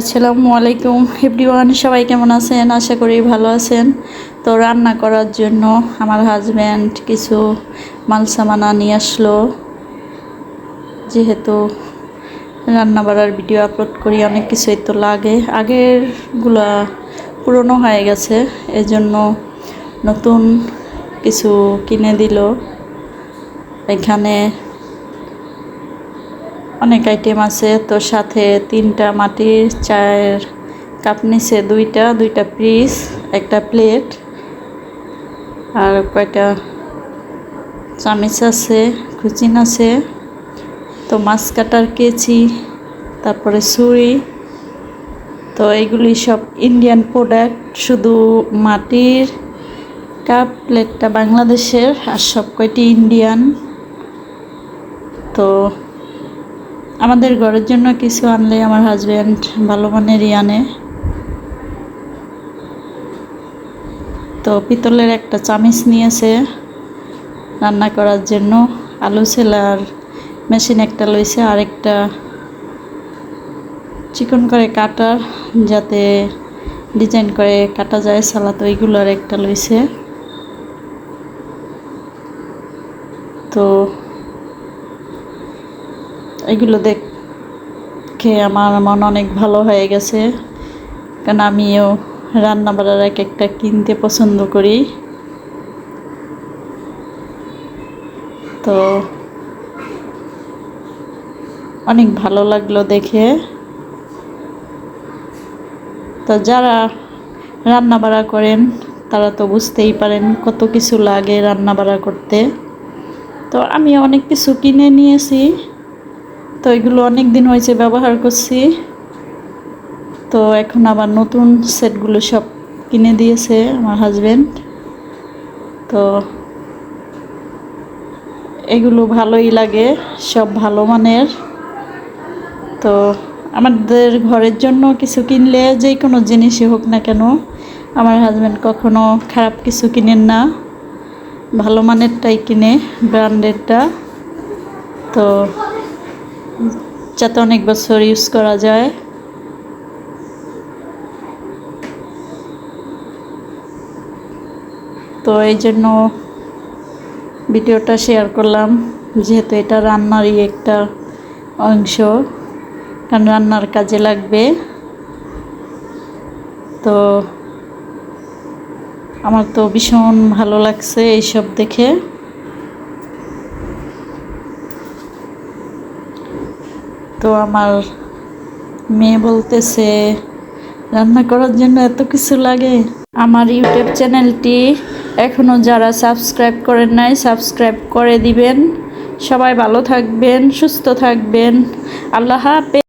আসসালামু আলাইকুম। এভরিওয়ান সবাই কেমন আছেন? আশা করি ভালো আছেন। তো রান্না করার জন্য আমার হাজব্যান্ড কিছু মাল সামানা নিয়ে আসলো। যেহেতু রান্না বাড়ার ভিডিও আপলোড করি, অনেক কিছুই তো লাগে। আগেরগুলা পুরনো হয়ে গেছে, এজন্য নতুন কিছু কিনে দিল। এখানে অনেক আইটেম আছে। তো সাথে তিনটা মাটির চায়ের কাপ নিচে দুইটা দুইটা পিস একটা প্লেট আর কয়টা চামিচ আছে, কুচিন আছে। তো মাছ কাটার কেচি, তারপরে ছুরি। তো এগুলি সব ইন্ডিয়ান প্রোডাক্ট শুধু মাটির কাপ প্লেটটা বাংলাদেশের, আর সব কয়টি ইন্ডিয়ান তো আমাদের ঘরের জন্য কিছু আনলে আমার হাজব্যান্ড ভালো মানেরই আনে। তো পিতলের একটা চামিচ নিয়েছে রান্না করার জন্য। আলু সেলার মেশিন একটা লইছে, আর একটা চিকন করে কাটার যাতে ডিজাইন করে কাটা যায় সালাদ ওইগুলোর একটা লইছে। তো এগুলো দেখে আমার মন অনেক ভালো হয়ে গেছে। কারণ আমিও রান্না বাড়ার এক একটা কিনতে পছন্দ করি। তো অনেক ভালো লাগল দেখে। তো যারা রান্না বাড়া করেন, তারা তো বুঝতেই পারেন কত কিছু লাগে রান্না বাড়া করতে। তো আমি অনেক কিছু কিনে নিয়েছি। তো এগুলো অনেক দিন হয়েছে, ব্যবহার করছি। তো এখন আবার নতুন সেটগুলো সব কিনে দিয়েছে আমার হাজব্যান্ড তো এগুলো ভালোই লাগে, সব ভালো মানের। তো আমাদের ঘরের জন্য কিছু কিনলে যে কোনো জিনিসই হোক না কেন, আমার হাজব্যান্ড কখনো খারাপ কিছু কিনেন না। ভালো মানেরটাই কিনে ব্র্যান্ডেডটা তো যাতে অনেক বছর ইউজ করা যায়। তো এই জন্য ভিডিওটা শেয়ার করলাম, যেহেতু এটা রান্নারই একটা অংশ, কারণ রান্নার কাজে লাগবে। তো আমার তো ভীষণ ভালো লাগছে এইসব দেখে। তো আমার মেয়ে বলতেছে, রান্না করার জন্য এত কিছু লাগে? আমার ইউটিউব চ্যানেলটি এখনও যারা সাবস্ক্রাইব করেন নাই, সাবস্ক্রাইব করে দিবেন। সবাই ভালো থাকবেন, সুস্থ থাকবেন। আল্লাহ হাফেজ।